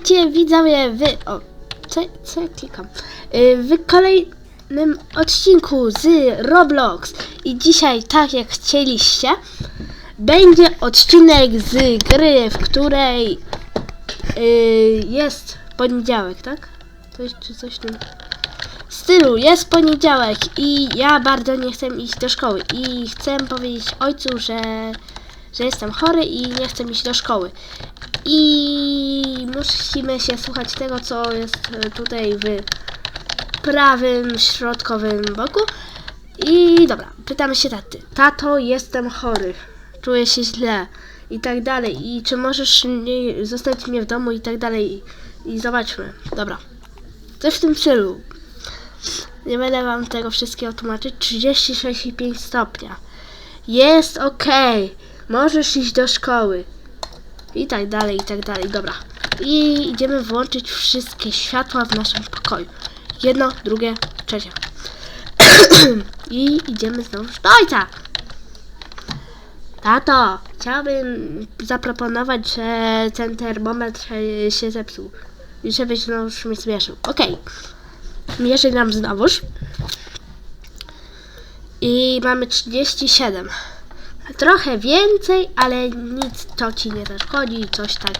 Witajcie widzowie w... O, co, co klikam? Y, W kolejnym odcinku z Roblox. I dzisiaj, tak jak chcieliście, będzie odcinek z gry, w której y, jest poniedziałek, tak? Coś, czy coś tam... Stylu, jest poniedziałek i ja bardzo nie chcę iść do szkoły i chcę powiedzieć ojcu, że, że jestem chory i nie chcę iść do szkoły. I musimy się słuchać tego, co jest e, tutaj w prawym, środkowym boku. I dobra, pytamy się taty. Tato, jestem chory. Czuję się źle. I tak dalej. I czy możesz nie, zostawić mnie w domu i tak dalej. I, i zobaczmy. Dobra. Coś w tym stylu. Nie będę wam tego wszystkiego tłumaczyć. 36,5 stopnia. Jest okej. Możesz iść do szkoły. I tak dalej, i tak dalej. Dobra. I idziemy włączyć wszystkie światła w naszym pokoju. Jedno, drugie, trzecie. I idziemy znowu do ojca. Tato, chciałbym zaproponować, że ten termometr się zepsuł. I żebyś znowu mnie zmierzył. Okej. Mierzy nam znowuż. I mamy 37. Trochę więcej, ale nic to ci nie zaszkodzi, coś tak,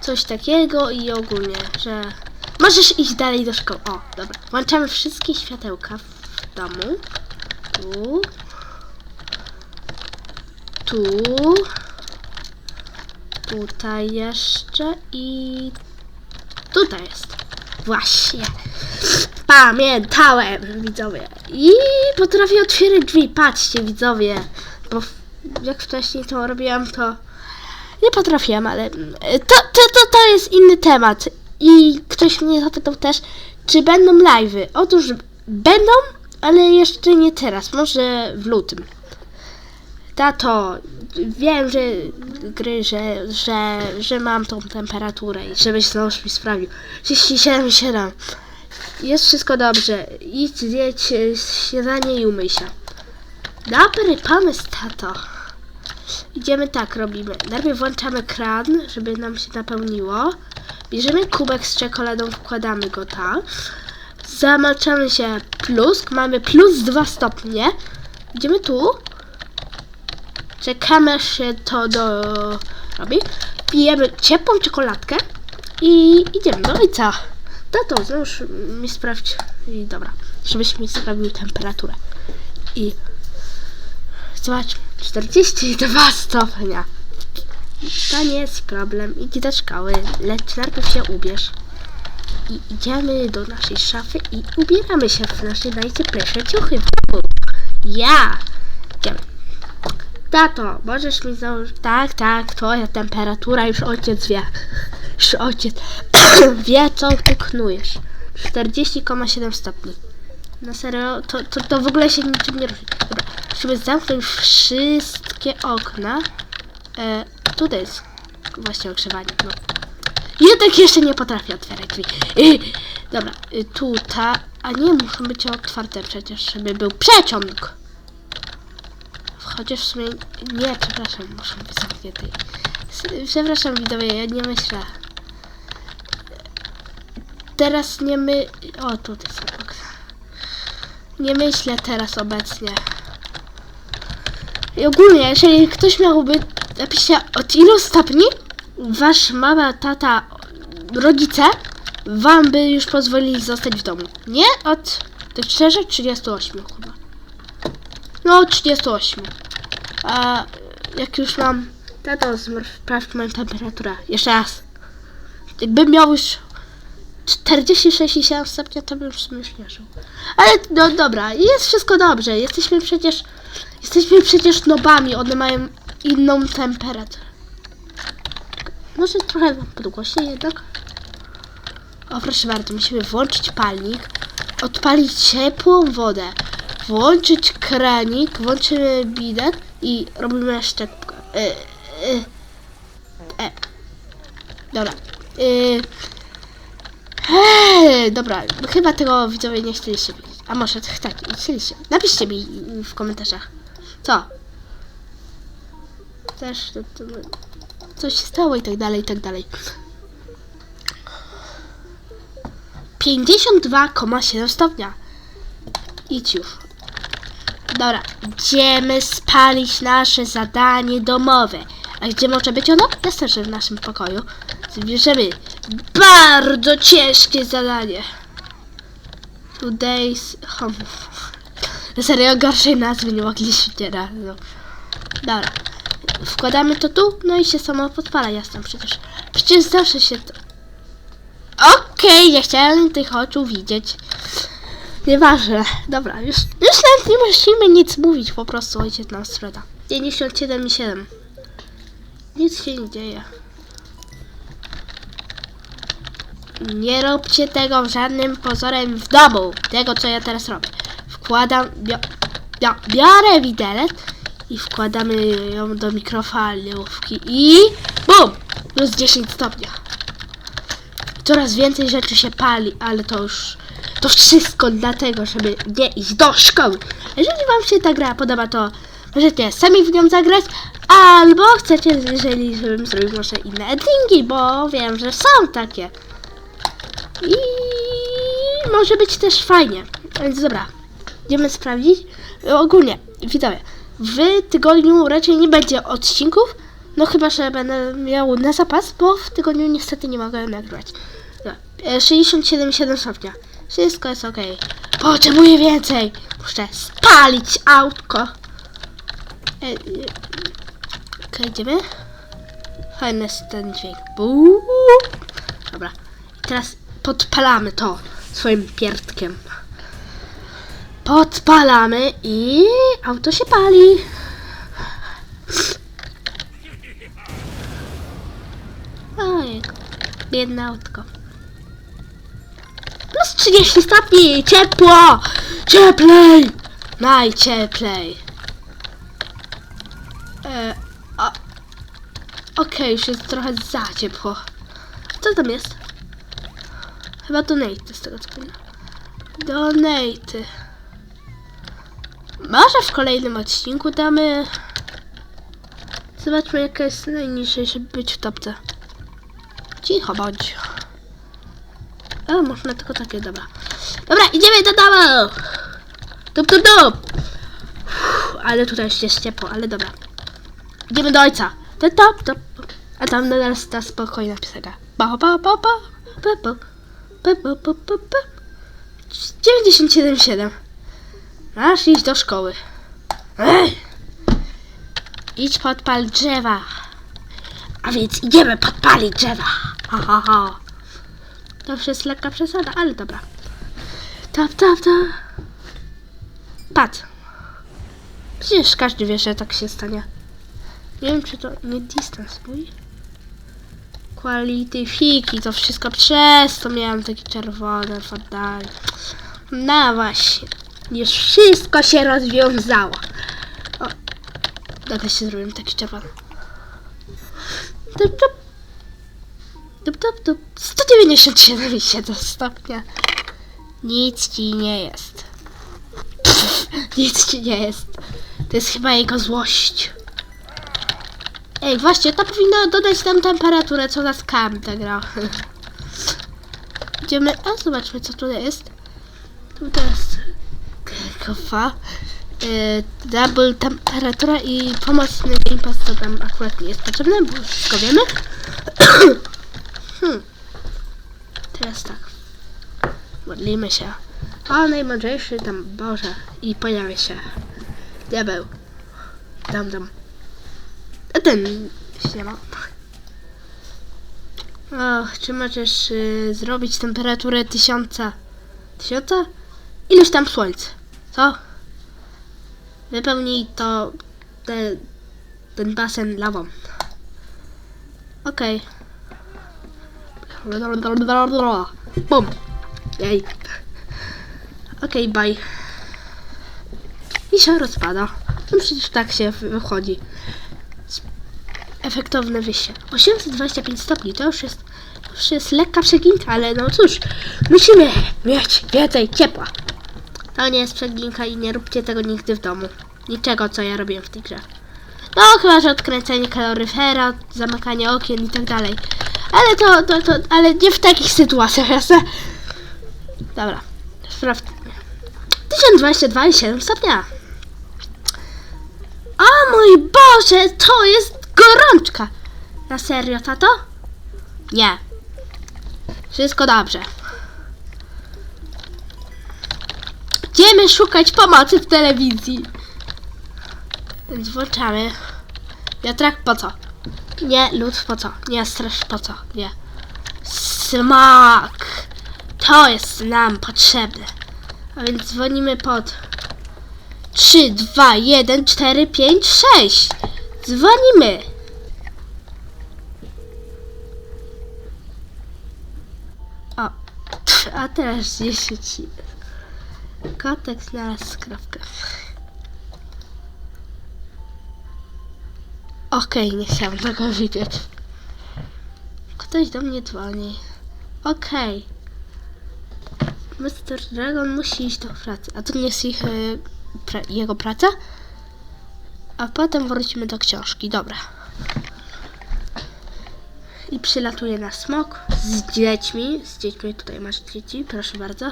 coś takiego i ogólnie, że możesz iść dalej do szkoły. O, dobra. Włączamy wszystkie światełka w domu. Tu. Tu. Tutaj jeszcze i tutaj jest. Właśnie. Pamiętałem, widzowie. I potrafię otwierać drzwi. Patrzcie, widzowie. Bo jak wcześniej to robiłam, to nie potrafiłam, ale mm, to, to, to, to jest inny temat. I ktoś mnie zapytał też, czy będą live'y. Otóż będą, ale jeszcze nie teraz. Może w lutym. Tato, wiem, że gry, że, że, że mam tą temperaturę i żebyś znowu mi sprawił. 37,7. Jest wszystko dobrze. Idź zjedź śniadanie i umyj się. Dobry pomysł, tato. Idziemy tak, robimy. Najpierw włączamy kran, żeby nam się napełniło. Bierzemy kubek z czekoladą, wkładamy go tam. Zamaczamy się plusk. Mamy plus 2 stopnie. Idziemy tu. Czekamy, aż się to do... robi. Pijemy ciepłą czekoladkę i idziemy do ojca. Tato, znowuż mi sprawdź. I dobra, żebyś mi sprawdził temperaturę. I zobacz, 42 stopnia. To nie jest problem. Idź do szkoły, lecz najpierw się ubierz. I idziemy do naszej szafy i ubieramy się w nasze najcieplejsze ciuchy. Ja! Idziemy. Tato, możesz mi założyć... Tak, tak, twoja temperatura już ojciec wie. Już ojciec wie, co ty knujesz. 40,7 stopni. Na serio, to, to, to w ogóle się niczym nie różni. Dobra, musimy zamknąć wszystkie okna. E, tutaj jest właśnie ogrzewanie, no. Jednak jeszcze nie potrafię otwierać drzwi. Y, dobra, y, tutaj... A nie, muszą być otwarte przecież, żeby był przeciąg. Chociaż w sumie... Nie, przepraszam, muszę być zamknięty. S- Przepraszam, widzowie, ja nie myślę. Teraz nie my... O, tutaj są okna. Nie myślę teraz obecnie. I ogólnie, jeżeli ktoś miałby napisze od ilu stopni wasz mama, tata, rodzice wam by już pozwolili zostać w domu. Nie od tych szczerze 38 chyba. No od 38. A jak już mam tato sprawdź moją temperaturę. Jeszcze raz. Jakbym miał już 46,7 stopnia, to bym w sumie już nie żył. Ale no dobra, jest wszystko dobrze. Jesteśmy przecież. Jesteśmy przecież nobami, one mają inną temperaturę. Może trochę wam podgłośnię jednak. O proszę bardzo, musimy włączyć palnik, odpalić ciepłą wodę, włączyć kranik, włączymy bidet i robimy szczepkę. E, e, e. Dobra. E, Eee, dobra, chyba tego widzowie nie chcieliście wiedzieć. A może tak, chcieliście. Napiszcie mi w komentarzach. Co? Też to, to, coś się stało i tak dalej, i tak dalej. 52,7 stopnia. Idź już. Dobra, idziemy spalić nasze zadanie domowe. A gdzie może być ono? Jasne, że w naszym pokoju. Zbierzemy bardzo ciężkie zadanie. Today's home. Serio, gorszej nazwy nie mogliśmy raz. Dobra. Wkładamy to tu, no i się samo podpala, jasne przecież. Przecież zawsze się to... Okej, nie chciałem tych oczu widzieć. Nieważne. Dobra, już, już nawet nie musimy nic mówić, po prostu ojciec nam sprzeda. 97,7. Nic się nie dzieje. Nie róbcie tego żadnym pozorem w domu. Tego, co ja teraz robię. Wkładam, bio, bio, biorę widelec i wkładamy ją do mikrofalówki i BUM! Plus 10 stopnia. Coraz więcej rzeczy się pali, ale to już to wszystko dlatego, żeby nie iść do szkoły. Jeżeli wam się ta gra podoba, to możecie sami w nią zagrać, albo chcecie, jeżeli żebym zrobił może inne endingi, bo wiem, że są takie. I może być też fajnie. Więc dobra, idziemy sprawdzić. Ogólnie, widzowie, w tygodniu raczej nie będzie odcinków, no chyba, że będę miał na zapas, bo w tygodniu niestety nie mogę nagrywać. Dobra, e, 67,7 stopnia. Wszystko jest ok. Potrzebuję więcej. Muszę spalić autko. E, e, Okej, idziemy. Fajny jest ten dźwięk. Buu. Dobra. I teraz podpalamy to swoim pierdkiem. Podpalamy i auto się pali. Ojej, biedne autko. Plus 30 stopni, ciepło! Cieplej! Najcieplej. E, Okej, już jest trochę za ciepło. Co tam jest? Chyba donate z tego co pamiętam. Donate. Może w kolejnym odcinku damy... Zobaczmy jaka jest najniżej, żeby być w topce. Cicho bądź. O, można tylko takie, dobra. Dobra, idziemy do domu! Dup, dup, dup! Ale tutaj jest ciepło, ale dobra. Idziemy do ojca. To top, top. A tam na nas ta spokojna piosenka. Ba, ba, ba, ba, ba, ba, ba, ba, ba, ba, ba. 97,7. Masz iść do szkoły. Ej! Idź podpal drzewa. A więc idziemy podpalić drzewa. Ha, ha, ha. To jest lekka przesada, ale dobra. Tap, tap, tap. Patrz. Przecież każdy wie, że tak się stanie. Nie wiem, czy to nie distance mój. Quality fiki, to wszystko przez to miałem taki czerwony fadal. No właśnie. Już wszystko się rozwiązało. O. Dobra, się zrobiłem taki czerwony. Tup, tup. Tup, tup, tup. 197,7 stopnia. Nic ci nie jest. Pff, nic ci nie jest. To jest chyba jego złość. Ej, właśnie, to powinno dodać tam temperaturę, co nas kamta gra. Idziemy, a zobaczmy, co tutaj jest. Tutaj jest kofa. E, double temperatura i pomocny Game Pass, tam akurat nie jest potrzebne, bo wszystko wiemy. hmm. Teraz tak. Modlimy się. O najmądrzejszy tam Boże. I pojawia się. Diabeł. Dam, dam. A ten się ma. O, czy możesz y, zrobić temperaturę tysiąca? Tysiąca? Ileś tam słońc. Co? Wypełnij to te, ten basen lawą. Okej. Bum. Jej. Okej, bye. I się rozpada. No przecież tak się wy- wychodzi. Efektowne wyjście. 825 stopni to już jest, to już jest lekka przeginka, ale no cóż, musimy mieć więcej ciepła. To nie jest przeginka i nie róbcie tego nigdy w domu. Niczego, co ja robiłem w tej grze. No, chyba, że odkręcenie kaloryfera, zamykanie okien i tak dalej. Ale to, to, to, ale nie w takich sytuacjach, jasne? Dobra, sprawdźmy. 1022 i 7 stopnia. O mój Boże, to jest gorączka. Na serio, tato? Nie. Wszystko dobrze. Będziemy szukać pomocy w telewizji. Więc włączamy. Wiatrak po co? Nie, lód po co? Nie, straż po co? Nie. Smak! To jest nam potrzebne. A więc dzwonimy pod 3, 2, 1, 4, 5, 6. Dzwonimy. O, a teraz 10. Kotek znalazł skrawkę. Okej, nie chciałam tego widzieć. Ktoś do mnie dzwoni. Okej. Mr. Dragon musi iść do pracy. A to nie jest ich, e, pra- jego praca? A potem wrócimy do książki. Dobra. I przylatuje na smok z dziećmi. Z dziećmi, tutaj masz dzieci, proszę bardzo.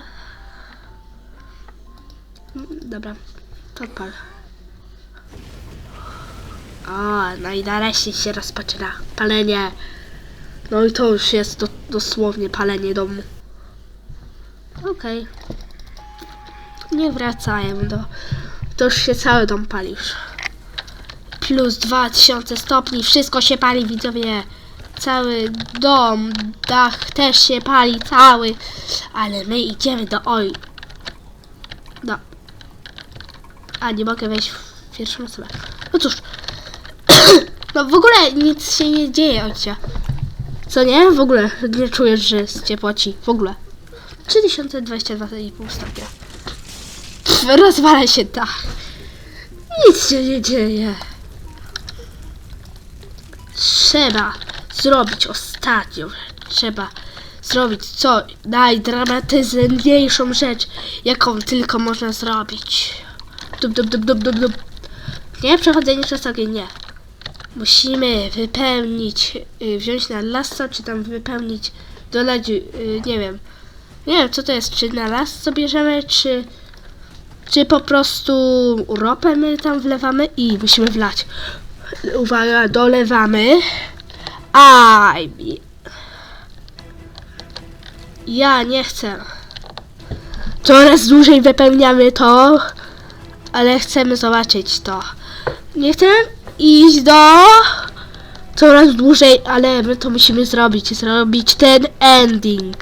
Dobra, to pal. O, no i nareszcie się rozpoczyna palenie. No i to już jest do, dosłownie palenie domu. Okej. Nie wracajmy do... To już się cały dom pali już. Plus 2000 stopni, wszystko się pali, widzowie. Cały dom, dach też się pali, cały. Ale my idziemy do oj. Do. A, nie mogę wejść w pierwszą osobę. No cóż. No w ogóle nic się nie dzieje, ojcze. Co nie? W ogóle nie czujesz, że jest ciepło ci. W ogóle. 3022,5 stopnia. Pff, rozwala się dach. Nic się nie dzieje. Trzeba zrobić ostatnią. Trzeba zrobić co najdramatyzmniejszą rzecz, jaką tylko można zrobić. Dub, dub, dub, dub, dub, dub. Nie przechodzenie przez ogień, nie. Musimy wypełnić, y, wziąć na lasso, czy tam wypełnić, dolać, y, nie wiem. Nie wiem, co to jest, czy na lasso bierzemy, czy, czy po prostu ropę my tam wlewamy i musimy wlać. Uwaga, dolewamy. Aj, ja nie chcę. Coraz dłużej wypełniamy to, ale chcemy zobaczyć to. Nie chcę iść do coraz dłużej, ale my to musimy zrobić. Zrobić ten ending.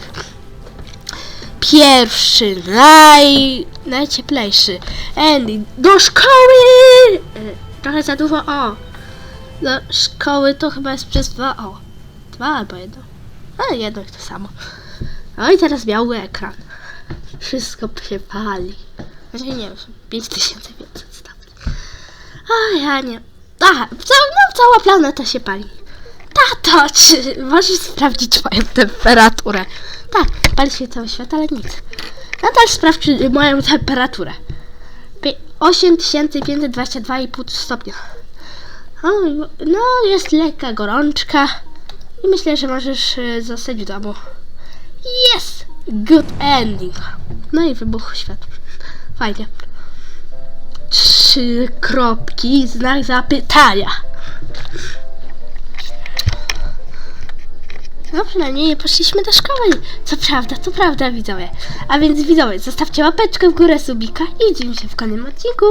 Pierwszy, naj, najcieplejszy ending. Do szkoły! E, Trochę za dużo o. Do szkoły to chyba jest przez dwa o. Dwa albo jedno. A jedno i to samo. No i teraz biały ekran. Wszystko się pali. Znaczy nie wiem, 5500 stopni. A ja nie. Aha, cała, no, cała planeta się pali. Tato, czy możesz sprawdzić moją temperaturę? Tak, pali się cały świat, ale nic. Nadal sprawdź moją temperaturę. Pie- 8522,5 stopnia. O, no, jest lekka gorączka. I myślę, że możesz y, zostać w domu. Yes! Good ending. No i wybuch światła. Fajnie. Trzy kropki, znak zapytania. No przynajmniej nie poszliśmy do szkoły. Co prawda, to prawda widzowie. A więc widzowie, zostawcie łapeczkę w górę subika i widzimy się w kolejnym odcinku.